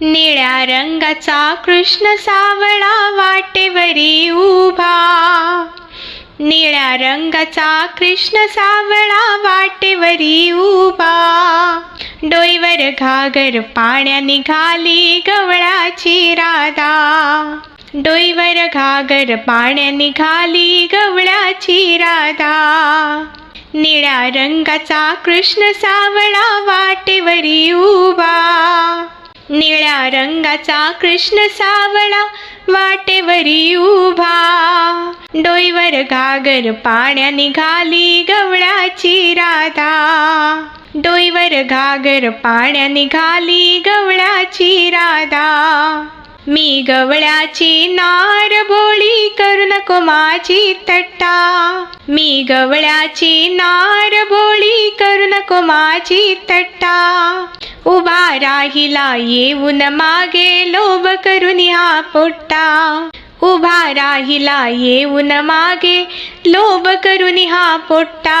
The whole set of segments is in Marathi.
निळ्या रंगाचा कृष्ण सावळा वाटेवरी उभा. निळ्या रंगाचा कृष्ण सावळा वाटेवरी उभा. डोईवर घागर पाण्या निघाली गवळाची राधा. डोईवर घागर पाण्या निघाली गवळाची राधा. निळ्या रंगाचा कृष्ण सावळा वाटेवरी उभा. निळ्या रंगाचा कृष्ण सावळा वाटेवरी उभा. डोईवर घागर पाण्या निघाली गवळाची राधा. डोईवर घागर पाण्या निघाली गवळाची राधा. मी गवळ्याची नार बोळी करू नको माझी तट्टा. मी गवळ्याची नार बोळी करू नको माझी तट्टा. उभा राहिला येऊन मागे लोभ करून हा पोट्टा उभा राहिला येऊन मागे लोभ करून हा पोट्टा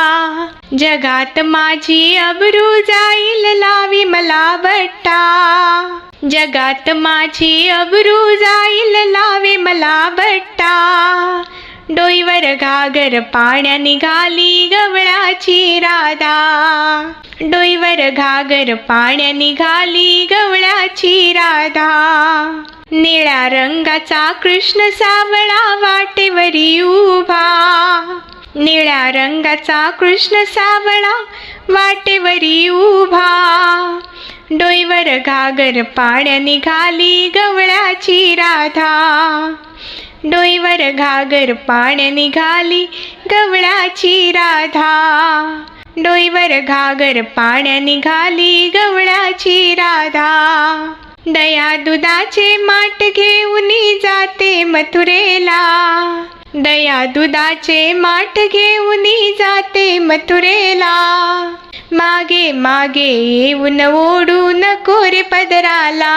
जगात माझी अब्रू जाईल लावी मला बट्टा जगात माझी अब्रू जाईल लावे मला बट्टा डोईवर घागर पाण्या निघाली गवळाची राधा. डोईवर घागर पाण्या निघाली गवळाची राधा. निळ्या रंगाचा कृष्ण सावळा वाटेवरी उभा. निळ्या रंगाचा कृष्ण सावळा वाटेवरी उभा. डोईवर घागर पाण्या निघाली गवळाची राधा. डोईवर घागर पाण निघाली गवळाची राधा. डोईवर घागर पाण निघाली गवळाची राधा. दया दुधाचे माठ घेऊन जाते मथुरेला. दया दुधाचे माठ घेऊन जाते मथुरेला. मागे मागे येऊन ओढू नको रे पदराला.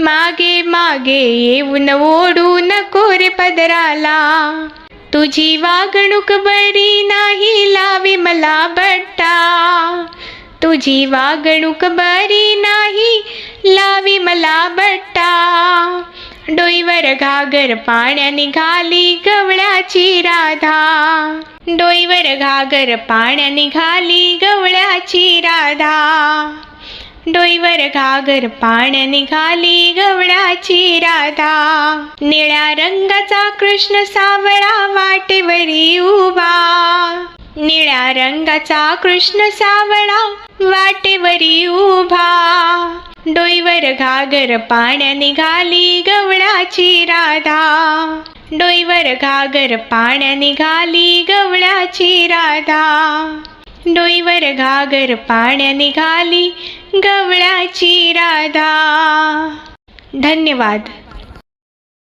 मागे मागे येऊन ओढू नको रे पदराला. तुझी वागणूक बरी नाही लावी मला बट्टा. तुझी वागणूक बरी नाही लावी मला बट्टा. डोईवर घागर पाण्याने घाली गवळ्याची राधा. डोईवर घागर पाण्याने घाली गवळ्याची राधा. डोईवर घागर पाण निघाली गवळाची राधा. निळ्या रंगाचा कृष्ण सावळा वाटेवरी उभा. निळ्या रंगाचा कृष्ण सावळा वाटेवरी उभा. डोईवर घागर पाण्या निघाली गवळाची राधा. डोईवर घागर पाण्या निघाली गवळाची राधा. डोईवर घागर पाण्या निघाली गवळाची राधा. धन्यवाद.